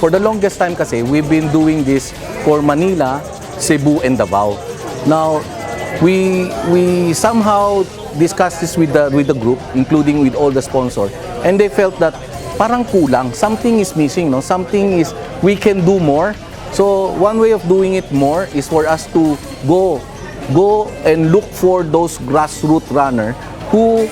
for the longest time kasi, we've been doing this for Manila, Cebu, and Davao. Now, we we somehow discussed this with the with the group, including with all the sponsors, and they felt that parang kulang, something is missing, no? Something is we can do more. So one way of doing it more is for us to go go and look for those grassroots runner who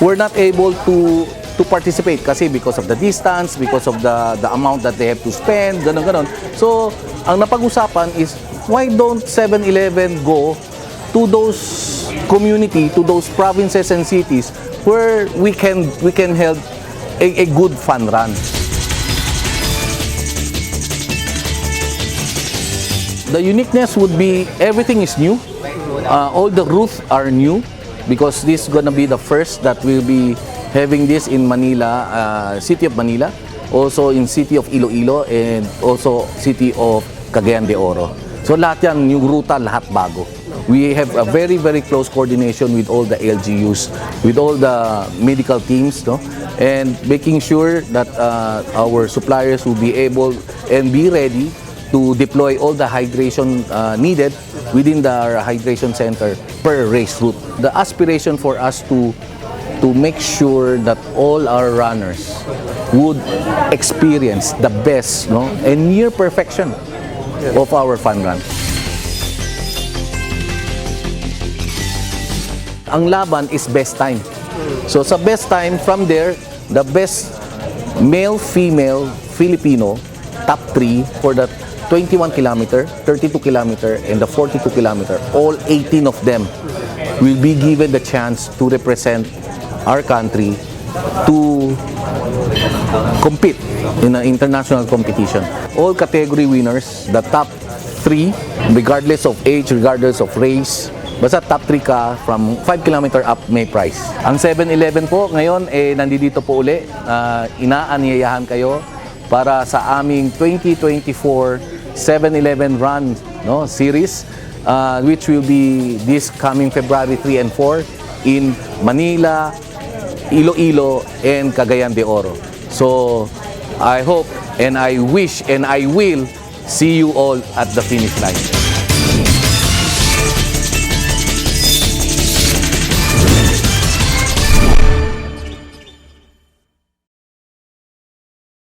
were not able to to participate kasi because of the distance, because of the the amount that they have to spend, ganun ganon. So, ang napag-usapan is why don't 7-Eleven go to those community, to those provinces and cities where we can we can help a, a good fun run. The uniqueness would be everything is new. Uh, all the routes are new because this is gonna be the first that will be having this in Manila, uh, city of Manila, also in city of Iloilo and also city of Cagayan de Oro. So lahat yan, new ruta, lahat bago. We have a very, very close coordination with all the LGUs, with all the medical teams, no? and making sure that uh, our suppliers will be able and be ready to deploy all the hydration uh, needed within the hydration center per race route. The aspiration for us to to make sure that all our runners would experience the best no and near perfection of our fun run. Ang laban is best time. So sa best time from there the best male female Filipino top 3 for the 21 kilometer, 32 kilometer, and the 42 kilometer, all 18 of them will be given the chance to represent our country to compete in an international competition. All category winners, the top 3, regardless of age, regardless of race, basta top 3 ka from 5 kilometer up may prize. Ang 7-Eleven po ngayon eh nandito po uli. Uh, inaanyayahan kayo para sa aming 2024 7-Eleven Run no, series uh, which will be this coming February 3 and 4 in Manila, Iloilo, and Cagayan de Oro. So I hope and I wish and I will see you all at the finish line.